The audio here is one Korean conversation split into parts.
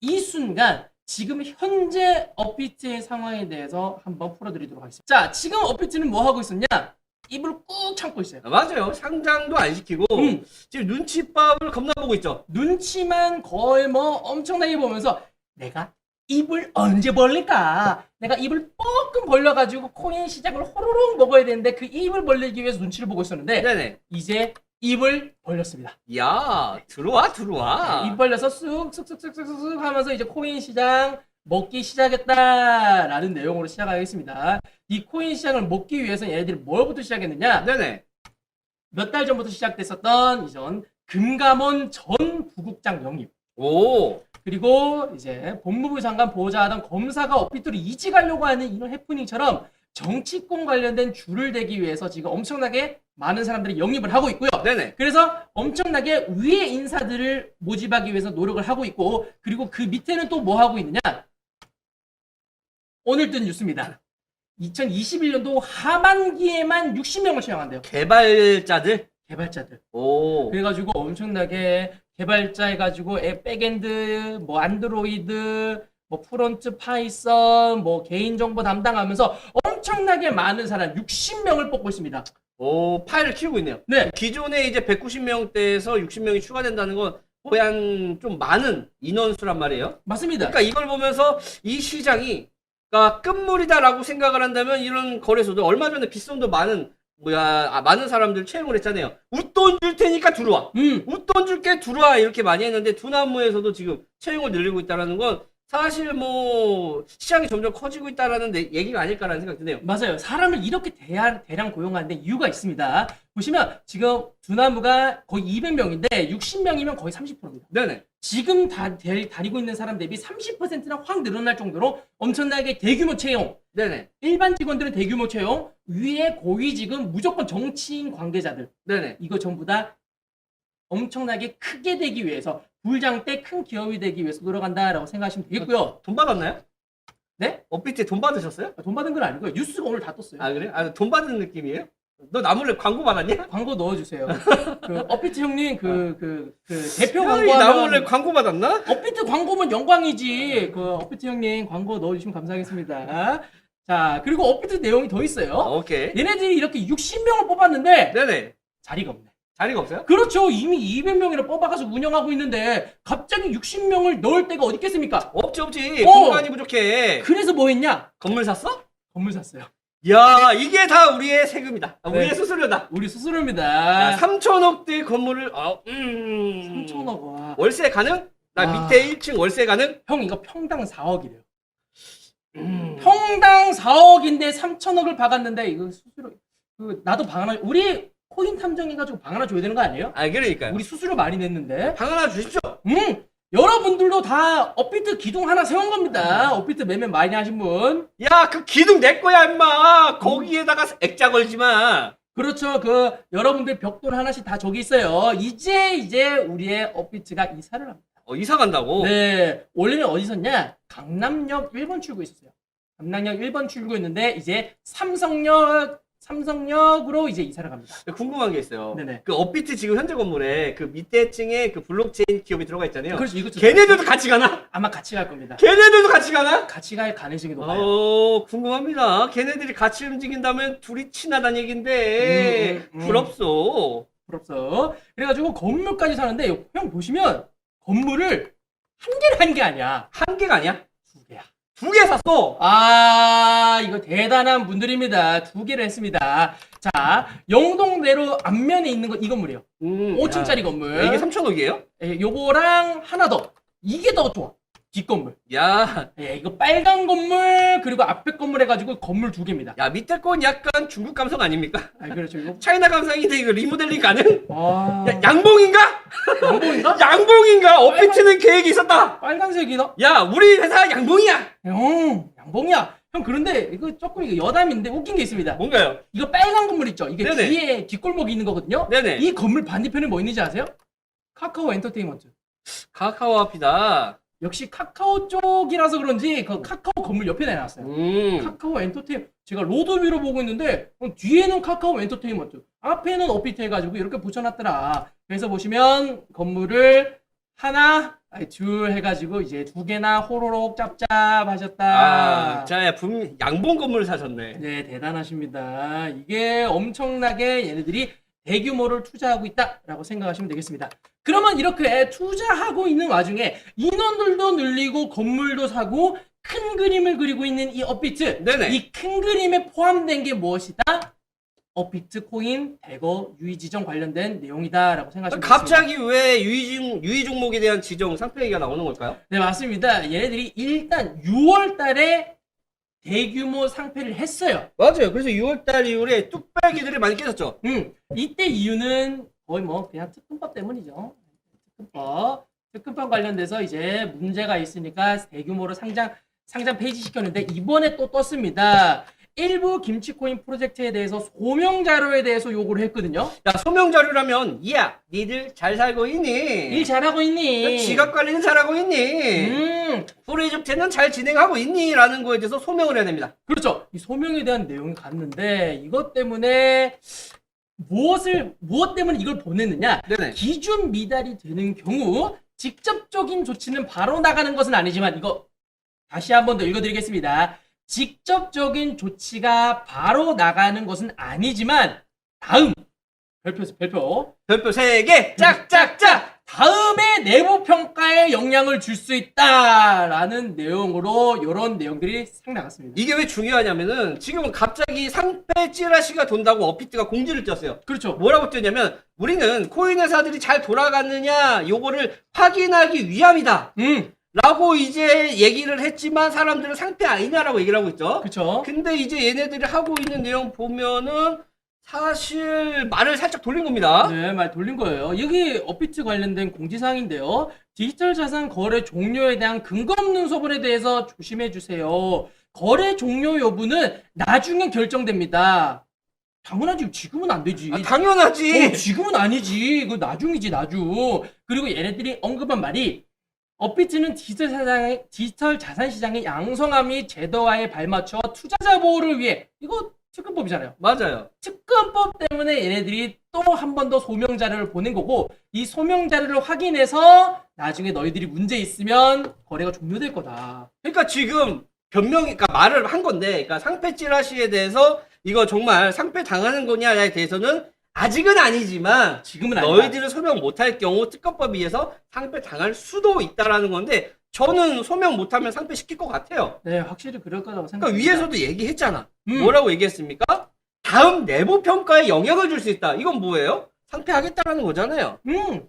이 순간 지금 현재 업비트의 상황에 대해서 한번 풀어드리도록 하겠습니다. 자, 지금 업비트는 뭐 하고 있었냐? 입을 꾹 참고 있어요. 아, 맞아요. 상장도 안 시키고 음. 지금 눈치밥을 겁나 보고 있죠. 눈치만 거의 뭐 엄청나게 보면서 내가 입을 언제 벌릴까? 내가 입을 뻐끔 벌려가지고 코인 시장을 호로록 먹어야 되는데 그 입을 벌리기 위해서 눈치를 보고 있었는데 네네. 이제 입을 벌렸습니다. 야 들어와 들어와. 입 벌려서 쑥쑥쑥쑥쑥쑥 하면서 이제 코인 시장 먹기 시작했다라는 내용으로 시작하겠습니다. 이 코인 시장을 먹기 위해서 얘네들이 뭘부터 시작했느냐? 네네. 몇 달 전부터 시작됐었던 이전 금감원 전 부국장 영입. 오. 그리고 이제 법무부 장관 보좌하던 검사가 업비트로 이직하려고 하는 이런 해프닝처럼 정치권 관련된 줄을 대기 위해서 지금 엄청나게 많은 사람들이 영입을 하고 있고요. 네네. 그래서 엄청나게 위에 인사들을 모집하기 위해서 노력을 하고 있고 그리고 그 밑에는 또 뭐 하고 있느냐? 오늘 뜬 뉴스입니다. 2021년도 하반기에만 60명을 채용한대요. 개발자들. 개발자들. 오. 그래가지고 엄청나게 개발자 해가지고 앱 백엔드, 뭐 안드로이드, 뭐 프론트 파이썬, 뭐 개인정보 담당하면서 엄청나게 많은 사람 60명을 뽑고 있습니다. 오 파일을 키우고 있네요. 네. 기존에 이제 190명대에서 60명이 추가된다는 건 거의 한좀 많은 인원수란 말이에요. 맞습니다. 그러니까 이걸 보면서 이 시장이 그러니까 끝물이다라고 생각을 한다면 이런 거래소도 얼마 전에 빗손도 많은 뭐야 아, 많은 사람들 채용을 했잖아요. 웃돈 줄 테니까 들어와. 음, 웃돈 줄게 들어와 이렇게 많이 했는데 두나무에서도 지금 채용을 늘리고 있다라는 건 사실 뭐 시장이 점점 커지고 있다라는 내- 얘기가 아닐까라는 생각이 드네요. 맞아요. 사람을 이렇게 대한, 대량 고용하는데 이유가 있습니다. 보시면 지금 두나무가 거의 200명인데 60명이면 거의 30%입니다. 네네. 지금 다, 대- 다니고 있는 사람 대비 30%나 확 늘어날 정도로 엄청나게 대규모 채용, 네네. 일반 직원들은 대규모 채용, 위에 고위직은 무조건 정치인 관계자들. 네네. 이거 전부 다 엄청나게 크게 되기 위해서 불장 때 큰 기업이 되기 위해서 노력한다라고 생각하시면 되겠고요. 돈 받았나요? 네? 업비트에 돈 받으셨어요? 돈 받은 건 아니고요. 뉴스가 오늘 다 떴어요. 아 그래? 아 돈 받은 느낌이에요? 너 나몰래 광고 받았냐? 광고 넣어주세요. 그 업비트 형님 그 그 그 대표 나몰래 광고하면 광고 받았나? 업비트 광고면 영광이지. 그 업비트 형님 광고 넣어주시면 감사하겠습니다. 자 그리고 업비트 내용이 더 있어요. 오케이. 얘네들이 이렇게 60명을 뽑았는데 네네. 자리가 없네. 자리가 없어요? 그렇죠. 이미 200명이나 뽑아가서 운영하고 있는데 갑자기 60명을 넣을 데가 어디 있겠습니까? 없지 없지. 어. 공간이 부족해. 그래서 뭐 했냐? 건물 샀어? 건물 샀어요. 야 이게 다 우리의 세금이다. 아, 우리의 네. 수수료다. 우리 야, 수수료입니다. 3천억대 건물을 어, 음. 3천억 와. 월세 가능? 나 와. 밑에 1층 월세 가능? 형 이거 평당 4억이래요. 음. 평당 4억인데 3천억을 박았는데 이거 수수료 그 나도 방 하나 우리 코인 탐정해가지고 방 하나 줘야 되는 거 아니에요? 아 그러니까요. 우리 수수료 많이 냈는데 방 하나 주십시오. 음 여러분들도 다 업비트 기둥 하나 세운 겁니다 업비트 매매 많이 하신 분 야 그 기둥 내 거야 임마. 거기에다가 액자 걸지 마. 그렇죠 그 여러분들 벽돌 하나씩 다 저기 있어요 이제 이제 우리의 업비트가 이사를 합니다 어 이사 간다고? 네 원래는 어디 있었냐 강남역 1번 출구 있었어요 강남역 1번 출구였는데 이제 삼성역 삼성역으로 이제 이사를 갑니다 궁금한 게 있어요. 네네. 그 업비트 지금 현재 건물에 그 밑에 층에 그 블록체인 기업이 들어가 있잖아요. 그렇죠 이것도 걔네들도 같이 가나? 아마 같이 갈 겁니다 걔네들도 같이 가나? 같이 갈 가능성이 높아요 어, 궁금합니다. 걔네들이 같이 움직인다면 둘이 친하다는 얘긴데 음, 음, 음. 부럽소. 부럽어. 그래가지고 건물까지 사는데 형 보시면 건물을 한 개를 한 게 아니야. 한 개가 아니야? 두 개 샀어. 아 이거 대단한 분들입니다. 두 개를 했습니다. 자 영동대로 앞면에 있는 건 이 건물이에요. 음, 5층짜리 야, 건물. 이게 3천억이에요? 예, 요거랑 하나 더. 이게 더 좋아. 뒷 건물. 야, 예, 이거 빨간 건물 그리고 앞에 건물 해가지고 건물 두 개입니다. 야 밑에 건 약간 중국 감성 아닙니까? 아 그렇죠 이거. 차이나 감성인데 이거 리모델링 가능? 아 야, 양봉인가? 양봉인가? 양봉인가? 업비트는 계획이 있었다. 빨간색이다. 야, 우리 회사 양봉이야. 형 양봉이야. 형 그런데 이거 조금 이거 여담인데 웃긴 게 있습니다. 뭔가요? 이거 빨간 건물 있죠? 이게 네네. 뒤에 뒷골목이 있는 거거든요. 네네. 이 건물 반대편에 뭐 있는지 아세요? 카카오 엔터테인먼트. 카카오 앞이다. 역시 카카오 쪽이라서 그런지 그 카카오 건물 옆에 내놨어요. 음. 카카오 엔터테인 제가 로드뷰로 보고 있는데 어, 뒤에는 카카오 엔터테인먼트, 앞에는 업비트 해가지고 이렇게 붙여놨더라. 그래서 보시면 건물을 하나, 아이, 줄 해가지고 이제 두 개나 호로록 짭짭 하셨다. 아, 자, 분 양봉 건물을 사셨네. 네, 대단하십니다. 이게 엄청나게 얘네들이 대규모를 투자하고 있다라고 생각하시면 되겠습니다. 그러면 이렇게 투자하고 있는 와중에 인원들도 늘리고 건물도 사고 큰 그림을 그리고 있는 이 업비트. 이 큰 그림에 포함된 게 무엇이다? 업비트 코인 대거 유의 지정 관련된 내용이다라고 생각하시면 되겠습니다. 갑자기 왜 유의, 유의 종목에 대한 지정 상표 얘기가 나오는 걸까요? 네, 맞습니다. 얘네들이 일단 6월 달에 대규모 상패를 했어요. 맞아요. 그래서 6월달 이후에 뚝배기들이 많이 깨졌죠. 음, 이때 이유는 거의 뭐 그냥 특근법 때문이죠. 특근법. 특근법 관련돼서 이제 문제가 있으니까 대규모로 상장 상장 폐지 시켰는데 이번에 또 떴습니다. 일부 김치코인 프로젝트에 대해서 소명 자료에 대해서 요구를 했거든요. 야, 소명 자료라면, 야, 니들 잘 살고 있니? 일 잘하고 있니? 지갑 관리는 잘하고 있니? 음, 프로젝트는 잘 진행하고 있니? 라는 거에 대해서 소명을 해야 됩니다. 그렇죠. 이 소명에 대한 내용이 갔는데 이것 때문에 무엇을 무엇 때문에 이걸 보냈느냐? 네네. 기준 미달이 되는 경우 직접적인 조치는 바로 나가는 것은 아니지만 이거 다시 한 번 더 읽어드리겠습니다. 직접적인 조치가 바로 나가는 것은 아니지만 다음 별표 별표 별표 3개, 짝짝짝! 다음에 내부 평가에 영향을 줄 수 있다라는 내용으로 이런 내용들이 상 나갔습니다. 이게 왜 중요하냐면은, 지금은 갑자기 상패 찌라시가 돈다고 어피트가 공지를 떴어요. 그렇죠. 뭐라고 뜨냐면, 우리는 코인 회사들이 잘 돌아갔느냐, 요거를 확인하기 위함이다. 음, 라고 이제 얘기를 했지만 사람들은 상패 아니냐라고 얘기를 하고 있죠. 그렇죠. 근데 이제 얘네들이 하고 있는 내용 보면은 사실 말을 살짝 돌린 겁니다. 네, 말 돌린 거예요. 여기 업비트 관련된 공지사항인데요. 디지털 자산 거래 종료에 대한 근거 없는 소문에 대해서 조심해 주세요. 거래 종료 여부는 나중에 결정됩니다. 당연하지. 지금은 안 되지. 아, 당연하지. 어, 지금은 아니지. 그 나중이지, 나중. 그리고 얘네들이 언급한 말이 업비트는 디지털 자산, 디지털 자산 시장의 양성함이 제도화에 발맞춰 투자자 보호를 위해 이거 특근법이잖아요. 맞아요. 특검법 때문에 얘네들이 또 한 번 더 소명 자료를 보낸 거고 이 소명 자료를 확인해서 나중에 너희들이 문제 있으면 거래가 종료될 거다. 그러니까 지금 변명이, 그러니까 말을 한 건데, 그러니까 상패 찌라시에 대해서 이거 정말 상패 당하는 거냐에 대해서는 아직은 아니지만 지금은 아니다. 너희들은 소명 못할 경우 특검법에 의해서 상패 당할 수도 있다라는 건데 저는 소명 못하면 상패 시킬 것 같아요. 네, 확실히 그럴 거라고 그러니까 생각합니다. 위에서도 얘기했잖아. 음. 뭐라고 얘기했습니까? 다음 내부 평가에 영향을 줄 수 있다. 이건 뭐예요? 상패하겠다라는 거잖아요. 음.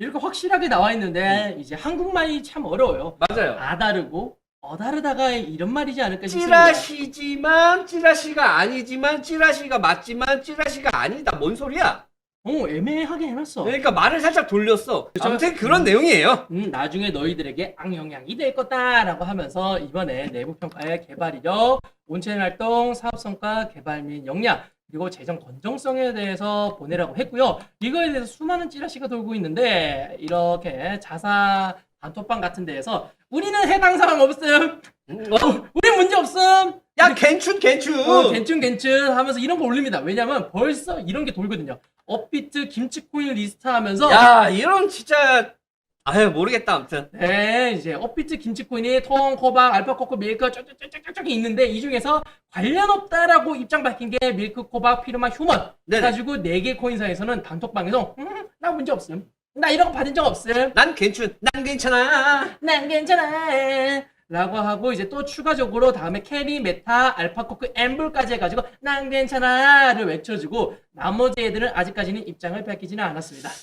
이렇게 확실하게 나와 있는데 이제 한국말이 참 어려워요. 맞아요. 아다르고 어다르다가 이런 말이지 않을까 싶습니다. 찌라시지만 찌라시가 아니지만 찌라시가 맞지만 찌라시가 아니다. 뭔 소리야? 어, 애매하게 해놨어. 그러니까 말을 살짝 돌렸어. 아무튼 그런 내용이에요. 음, 나중에 너희들에게 악영향이 될 거다라고 하면서 이번에 내부 평가의 개발 이력, 온체인 활동, 사업 성과, 개발 및 역량, 그리고 재정 건정성에 대해서 보내라고 했고요. 이거에 대해서 수많은 찌라시가 돌고 있는데 이렇게 자사 단톡방 같은 데에서 우리는 해당 사항 없음, 어? 우리 문제 없음, 야 괜춘 괜춘. 어, 괜춘 괜춘 하면서 이런 거 올립니다. 왜냐면 벌써 이런 게 돌거든요. 업비트 김치코인 리스트 하면서 야 이런 진짜 아유 모르겠다 아무튼. 네, 이제 업비트 김치코인이 통, 코박, 알파코코, 밀크 쫙쫙쫙쫙쫙 있는데 이 중에서 관련 없다라고 입장 밝힌 게 밀크, 코박, 피르마, 휴먼. 네네. 그래가지고 네 개 코인사에서는 단톡방에서 음, 나 문제 없음. 나 이런 거 받은 적 없음. 난 괜춘. 난 괜찮아. 난 괜찮아. 라고 하고 이제 또 추가적으로 다음에 캐리, 메타, 알파코크, 엠블까지 해가지고 난 괜찮아를 외쳐주고 나머지 애들은 아직까지는 입장을 밝히지는 않았습니다.